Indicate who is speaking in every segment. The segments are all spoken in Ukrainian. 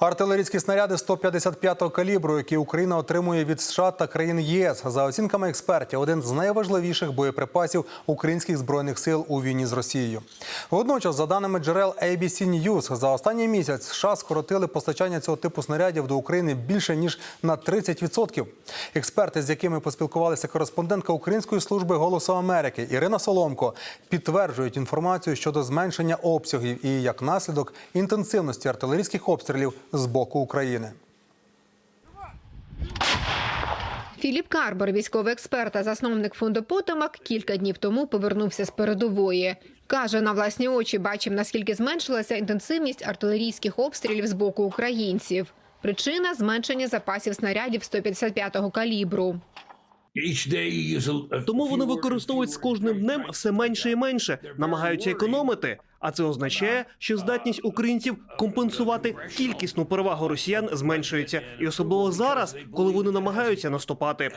Speaker 1: Артилерійські снаряди 155-го калібру, які Україна отримує від США та країн ЄС, за оцінками експертів, один з найважливіших боєприпасів українських збройних сил у війні з Росією. Водночас, за даними джерел ABC News, за останній місяць США скоротили постачання цього типу снарядів до України більше ніж на 30%. Експерти, з якими поспілкувалися кореспондентка Української служби голосу Америки Ірина Соломко, підтверджують інформацію щодо зменшення обсягів і як наслідок інтенсивності артилерійських обстрілів з боку України.
Speaker 2: Філіп Карбор, військовий експерт та засновник фонду Потомак, кілька днів тому повернувся з передової. Каже, на власні очі бачив, наскільки зменшилася інтенсивність артилерійських обстрілів з боку українців. Причина зменшення запасів снарядів 155-го калібру.
Speaker 3: Тому вони використовують з кожним днем все менше і менше, намагаються економити. А це означає, що здатність українців компенсувати кількісну перевагу росіян зменшується, і особливо зараз, коли вони намагаються наступати.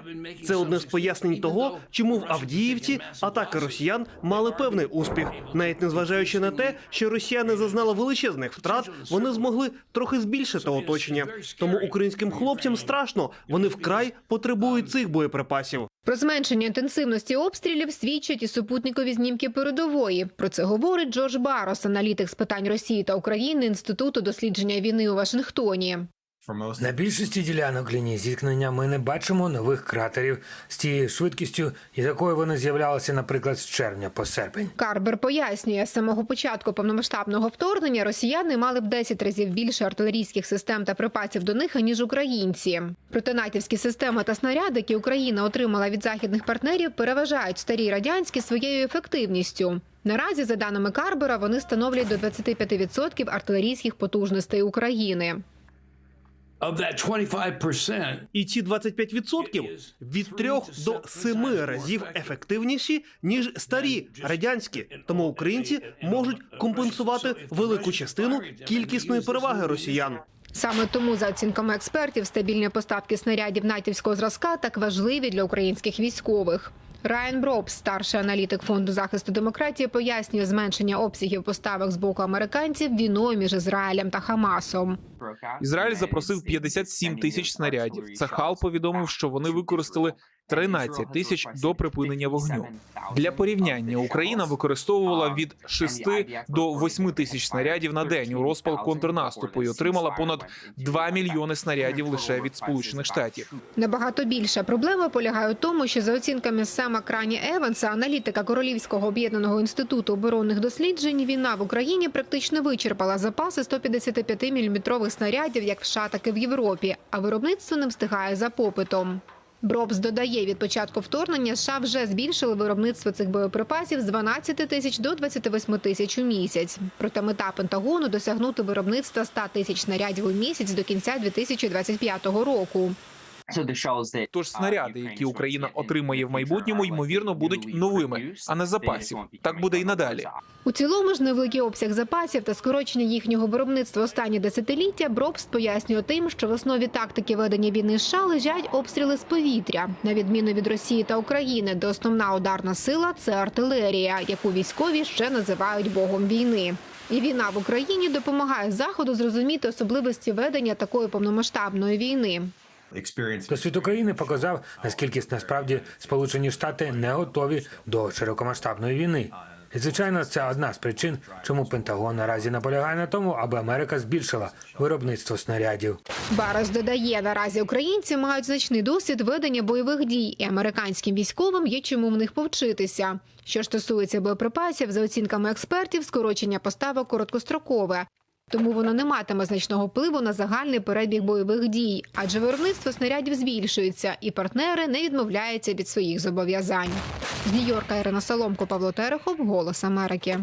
Speaker 3: Це одне з пояснень того, чому в Авдіївці атаки росіян мали певний успіх, навіть незважаючи на те, що росіяни зазнали величезних втрат, вони змогли трохи збільшити оточення. Тому українським хлопцям страшно, вони вкрай потребують цих боєприпасів.
Speaker 2: Про зменшення інтенсивності обстрілів свідчать і супутникові знімки передової. Про це говорить Джордж Барос, аналітик з питань Росії та України Інституту дослідження війни у Вашингтоні.
Speaker 4: На більшості ділянок лінії зіткнення ми не бачимо нових кратерів з тією швидкістю, і якою вони з'являлися, наприклад, з червня по серпень.
Speaker 2: Карбер пояснює, з самого початку повномасштабного вторгнення росіяни мали в 10 разів більше артилерійських систем та припасів до них, ніж українці. Проте натівські системи та снаряди, які Україна отримала від західних партнерів, переважають старі радянські своєю ефективністю. Наразі, за даними Карбера, вони становлять до 25% артилерійських потужностей України.
Speaker 5: Of that 25%,
Speaker 3: І ці 25% від 3 до 7 разів ефективніші ніж старі радянські. Тому українці можуть компенсувати велику частину кількісної переваги росіян.
Speaker 2: Саме тому, за оцінками експертів, стабільні поставки снарядів натівського зразка так важливі для українських військових. Райан Броб, старший аналітик фонду захисту демократії, пояснює зменшення обсягів поставок з боку американців війною між Ізраїлем та Хамасом.
Speaker 6: Ізраїль запросив 57 тисяч снарядів. Цахал повідомив, що вони використали 13 тисяч до припинення вогню. Для порівняння Україна використовувала від 6 до 8 тисяч снарядів на день у розпал контрнаступу і отримала понад 2 мільйони снарядів лише від Сполучених Штатів.
Speaker 2: Набагато більша проблема полягає у тому, що за оцінками Сема Крані Еванса, аналітика Королівського об'єднаного інституту оборонних досліджень, війна в Україні практично вичерпала запаси 155-мм снарядів як в США, так і в Європі, а виробництво не встигає за попитом. Бробс додає, від початку вторгнення США вже збільшили виробництво цих боєприпасів з 12 тисяч до 28 тисяч у місяць. Проте мета Пентагону досягнути виробництва 100 тисяч снарядів у місяць до кінця 2025 року.
Speaker 6: Тож снаряди, які Україна отримає в майбутньому, ймовірно, будуть новими, а не запасів. Так буде і надалі.
Speaker 2: У цілому ж невеликий обсяг запасів та скорочення їхнього виробництва останні десятиліття Бробст пояснює тим, що в основі тактики ведення війни США лежать обстріли з повітря, на відміну від Росії та України, де основна ударна сила це артилерія, яку військові ще називають богом війни. І війна в Україні допомагає заходу зрозуміти особливості ведення такої повномасштабної війни.
Speaker 4: Досвід України показав, наскільки насправді Сполучені Штати не готові до широкомасштабної війни. І звичайно, це одна з причин, чому Пентагон наразі наполягає на тому, аби Америка збільшила виробництво снарядів.
Speaker 2: Барос додає, наразі українці мають значний досвід ведення бойових дій, і американським військовим є чому в них повчитися. Що ж стосується боєприпасів, за оцінками експертів, скорочення поставок короткострокове. Тому воно не матиме значного впливу на загальний перебіг бойових дій, адже виробництво снарядів збільшується, і партнери не відмовляються від своїх зобов'язань. З Нью-Йорка Ірина Соломко, Павло Терехов, Голос Америки.